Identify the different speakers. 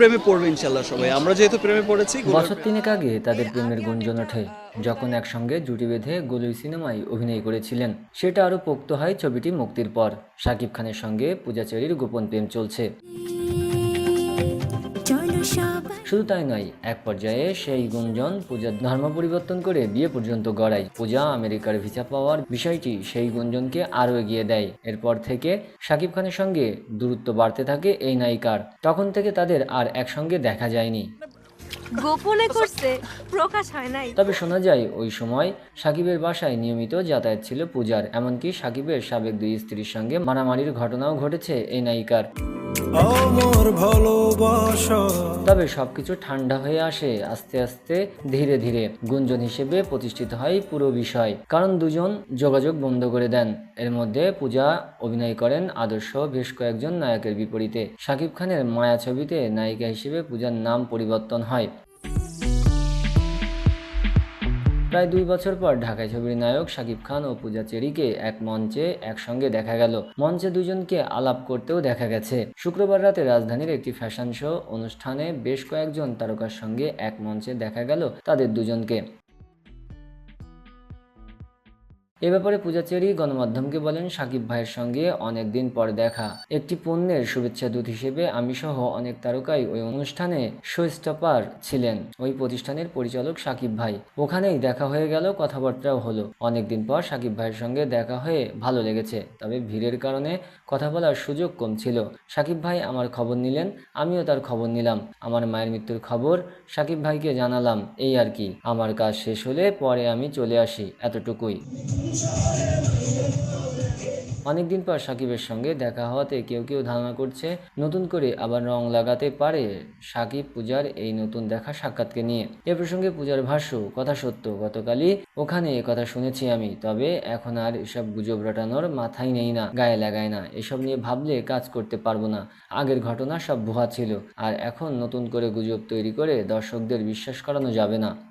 Speaker 1: প্রেমে পড়বে ইনশাল্লাহ সবাই। আমরা যেহেতু প্রেমে পড়েছি
Speaker 2: বছর তিনেক আগে তাদের প্রেমের গুঞ্জন ওঠে, যখন একসঙ্গে জুটি বেঁধে গলুই সিনেমায় অভিনয় করেছিলেন। সেটা আরও পোক্ত হয় ছবিটি মুক্তির পর। শাকিব খানের সঙ্গে পূজাচেরির গোপন প্রেম চলছে। শুধু তাই নয় এক পর্যায়ে সেই গুঞ্জন পূজার ধর্ম পরিবর্তন করে বিয়ে পর্যন্ত গড়ায়। পূজা আমেরিকার ভিসা পাওয়ার বিষয়টি সেই গুঞ্জনকে আরও এগিয়ে দেয়। এরপর থেকে শাকিব খানের সঙ্গে দূরত্ব বাড়তে থাকে এই নায়িকার। তখন থেকে তাদের আর একসঙ্গে দেখা যায়নি।
Speaker 3: গোপনে করছে প্রকাশ হয় নাই।
Speaker 2: তবে শোনা যায় ওই সময় সাকিবের বাসায় নিয়মিত যাতায়াত ছিল পূজার। এমনকি সাকিবের সাবেক দুই স্ত্রীর সঙ্গে মারামারির ঘটনাও ঘটেছে এই নায়িকার। তবে সবকিছু ঠান্ডা হয়ে আসে, আস্তে আস্তে ধীরে ধীরে। গুঞ্জন হিসেবে প্রতিষ্ঠিত হয় পুরো বিষয়। কারণ দুজন যোগাযোগ বন্ধ করে দেন। এর মধ্যে পূজা অভিনয় করেন আদর্শ বেশ কয়েকজন নায়কের বিপরীতে। শাকিব খানের মায়া ছবিতে নায়িকা হিসেবে পূজার নাম পরিবর্তন হয়। প্রায় দুই বছর পর ঢাকায় ছবির নায়ক শাকিব খান ও পূজা চেরিকে এক মঞ্চে একসঙ্গে দেখা গেল। মঞ্চে দুজনকে আলাপ করতেও দেখা গেছে। শুক্রবার রাতে রাজধানীর একটি ফ্যাশন শো অনুষ্ঠানে বেশ কয়েকজন তারকার সঙ্গে এক মঞ্চে দেখা গেল তাদের দুজনকে। এ ব্যাপারে পূজাচেরি গণমাধ্যমকে বলেন, সাকিব ভাইয়ের সঙ্গে অনেক দিন পর দেখা। একটি পণ্যের শুভেচ্ছা দূত হিসেবে আমি সহ অনেক তারকাই ওই অনুষ্ঠানে শো স্টপার ছিলেন। ওই প্রতিষ্ঠানের পরিচালক সাকিব ভাই। ওখানেই দেখা হয়ে গেল, কথাবার্তাও হলো। অনেকদিন পর সাকিব ভাইয়ের সঙ্গে দেখা হয়ে ভালো লেগেছে, তবে ভিড়ের কারণে কথা বলার সুযোগ কম ছিল। সাকিব ভাই আমার খবর নিলেন, আমিও তার খবর নিলাম। আমার মায়ের মৃত্যুর খবর সাকিব ভাইকে জানালাম, এই আর কি। আমার কাজ শেষ হলে পরে আমি চলে আসি, এতটুকুই। অনেকদিন পর সাকিবের সঙ্গে দেখা হওয়াতে কেউ কেউ ধারণা করছে নতুন করে আবার রং লাগাতে পারে সাকিব, পূজার এই নতুন দেখা সাক্ষাৎকে নিয়ে। এ প্রসঙ্গে পূজার ভাষ্য, কথা সত্য, গতকালই ওখানে এ কথা শুনেছি আমি, তবে এখন আর এসব গুজব রটানোর মাথায় নেই না, গায়ে লাগায় না, এসব নিয়ে ভাবলে কাজ করতে পারব না। আগের ঘটনা সব ভুয়া ছিল, আর এখন নতুন করে গুজব তৈরি করে দর্শকদের বিশ্বাস করানো যাবে না।